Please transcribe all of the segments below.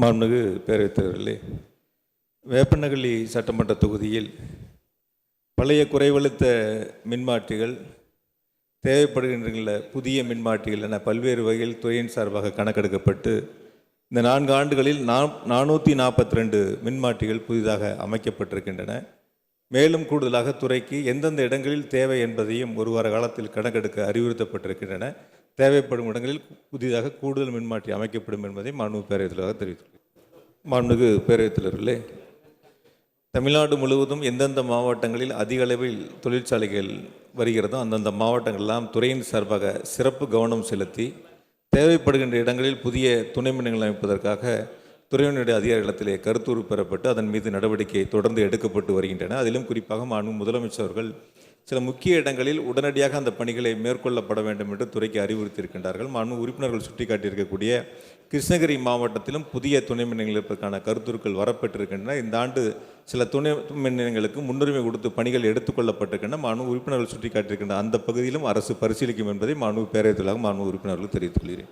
மாண்புமிகு பேரவைத் தலைவர்களே சட்டமன்ற தொகுதியில் பழைய குறைவழுத்த மின்மாற்றிகள் தேவைப்படுகின்ற புதிய மின்மாற்றிகள் என பல்வேறு வகையில் துறையின் சார்பாக கணக்கெடுக்கப்பட்டு இந்த நான்கு ஆண்டுகளில் நா நானூற்றி நாற்பத்தி ரெண்டு மின்மாற்றிகள் புதிதாக அமைக்கப்பட்டிருக்கின்றன. மேலும் கூடுதலாக துறைக்கு எந்தெந்த இடங்களில் தேவை என்பதையும் ஒரு வார காலத்தில் கணக்கெடுக்க அறிவுறுத்தப்பட்டிருக்கின்றன. தேவைப்படும் இடங்களில் புதிதாக கூடுதல் மின்மாற்றி அமைக்கப்படும் என்பதை மாண்புமிகு பேரவைத்தலைவராக தெரிவித்துள்ளேன். மாண்புமிகு பேரவைத்தலைவர்களே தமிழ்நாடு முழுவதும் எந்தெந்த மாவட்டங்களில் அதிக அளவில் தொழிற்சாலைகள் வருகிறதோ அந்தந்த மாவட்டங்களெல்லாம் துறையின் சார்பாக சிறப்பு கவனம் செலுத்தி தேவைப்படுகின்ற இடங்களில் புதிய துணை மின்னங்கள் அமைப்பதற்காக துறையினுடைய அதிகாரிகளத்திலே கருத்துரு பெறப்பட்டு அதன் மீது நடவடிக்கை தொடர்ந்து எடுக்கப்பட்டு வருகின்றன. அதிலும் குறிப்பாக மாண்பு முதலமைச்சர் அவர்கள் சில முக்கிய இடங்களில் உடனடியாக அந்த பணிகளை மேற்கொள்ளப்பட வேண்டும் என்று துறைக்கு அறிவுறுத்தியிருக்கின்றார்கள். மாண்பு உறுப்பினர்கள் சுட்டிக்காட்டியிருக்கக்கூடிய கிருஷ்ணகிரி மாவட்டத்திலும் புதிய துணை மின் கருத்துருக்கள் வரப்பட்டிருக்கின்றன இந்த ஆண்டு சில துணை மின் நிலையங்களுக்கு முன்னுரிமை கொடுத்து பணிகள் எடுத்துக்கொள்ளப்பட்டிருக்கின்றன மாணவ உறுப்பினர்கள் சுட்டிக்காட்டியிருக்கின்ற அந்த பகுதியிலும் அரசு பரிசீலிக்கும் என்பதை மாணவ பேரவைத்தலாக மாணவ மாண்பு உறுப்பினர்கள் தெரிவித்துக் கொள்கிறேன்.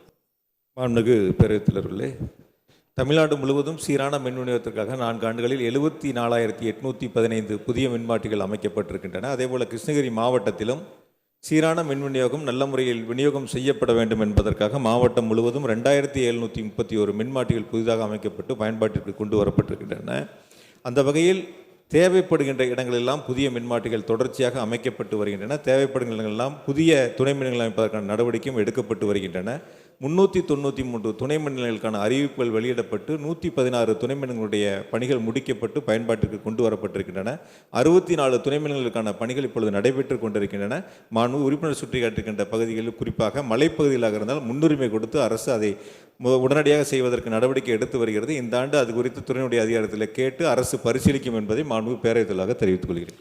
மாண்புமிகு பேரவைத் தலைவர்களே தமிழ்நாடு முழுவதும் சீரான மின் விநியோகத்திற்காக நான்கு ஆண்டுகளில் எழுபத்தி நாலாயிரத்தி எட்நூற்றி பதினைந்து புதிய மின்மாற்றிகள் அமைக்கப்பட்டிருக்கின்றன. அதேபோல் கிருஷ்ணகிரி மாவட்டத்திலும் சீரான மின் விநியோகம் நல்ல முறையில் விநியோகம் செய்யப்பட வேண்டும் என்பதற்காக மாவட்டம் முழுவதும் ரெண்டாயிரத்தி எழுநூற்றி முப்பத்தி ஒரு மின்மாற்றிகள் புதிதாக அமைக்கப்பட்டு பயன்பாட்டிற்கு கொண்டு வரப்பட்டிருக்கின்றன. அந்த வகையில் தேவைப்படுகின்ற இடங்களெல்லாம் புதிய மின்மாற்றிகள் தொடர்ச்சியாக அமைக்கப்பட்டு வருகின்றன. தேவைப்படுகின்ற இடங்களெல்லாம் புதிய துணை மின்கள் அமைப்பதற்கான நடவடிக்கையும் எடுக்கப்பட்டு வருகின்றன. முன்னூற்றி தொண்ணூற்றி மூன்று துணை மண்டலங்களுக்கான அறிவிப்புகள் வெளியிடப்பட்டு நூற்றி பதினாறு துணை மண்டலங்களுடைய பணிகள் முடிக்கப்பட்டு பயன்பாட்டிற்கு கொண்டு வரப்பட்டிருக்கின்றன. அறுபத்தி நாலு துணை மண்டலங்களுக்கான பணிகள் இப்பொழுது நடைபெற்று கொண்டிருக்கின்றன. மாண்பு உறுப்பினர் சுட்டிக்காட்டுகின்ற பகுதிகளில் குறிப்பாக மலைப்பகுதிகளாக இருந்தால் முன்னுரிமை கொடுத்து அரசு அதை உடனடியாக செய்வதற்கு நடவடிக்கை எடுத்து வருகிறது. இந்த ஆண்டு அது குறித்து துறையினுடைய அதிகாரத்தில் கேட்டு அரசு பரிசீலிக்கும் என்பதை மாண்பு பேரவைத்தலாக தெரிவித்துக் கொள்கிறேன்.